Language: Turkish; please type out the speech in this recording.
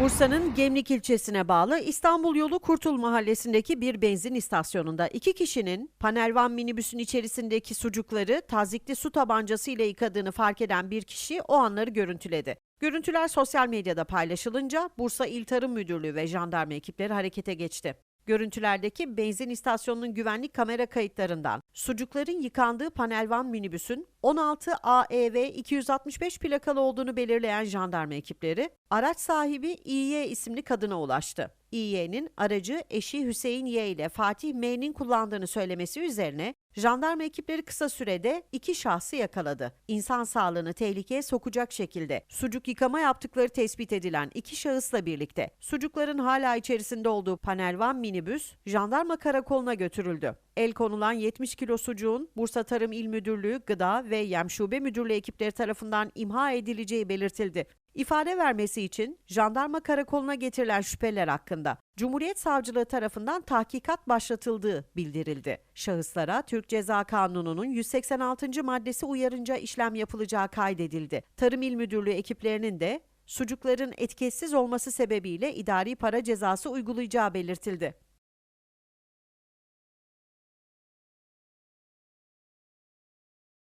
Bursa'nın Gemlik ilçesine bağlı İstanbul Yolu Kurtul mahallesindeki bir benzin istasyonunda iki kişinin panelvan minibüsün içerisindeki sucukları tazikli su tabancası ile yıkadığını fark eden bir kişi o anları görüntüledi. Görüntüler sosyal medyada paylaşılınca Bursa İl Tarım Müdürlüğü ve jandarma ekipleri harekete geçti. Görüntülerdeki benzin istasyonunun güvenlik kamera kayıtlarından sucukların yıkandığı panelvan minibüsün 16 AEV 265 plakalı olduğunu belirleyen jandarma ekipleri araç sahibi İY isimli kadına ulaştı. İY'nin aracı eşi Hüseyin Y ile Fatih M'nin kullandığını söylemesi üzerine jandarma ekipleri kısa sürede iki şahsı yakaladı. İnsan sağlığını tehlikeye sokacak şekilde sucuk yıkama yaptıkları tespit edilen iki şahısla birlikte sucukların hala içerisinde olduğu panelvan minibüs jandarma karakoluna götürüldü. El konulan 70 kilo sucuğun Bursa Tarım İl Müdürlüğü Gıda ve Yem Şube Müdürlüğü ekipleri tarafından imha edileceği belirtildi. İfade vermesi için jandarma karakoluna getirilen şüpheliler hakkında Cumhuriyet Savcılığı tarafından tahkikat başlatıldığı bildirildi. Şahıslara Türk Ceza Kanunu'nun 186. maddesi uyarınca işlem yapılacağı kaydedildi. Tarım İl Müdürlüğü ekiplerinin de sucukların etiketsiz olması sebebiyle idari para cezası uygulayacağı belirtildi.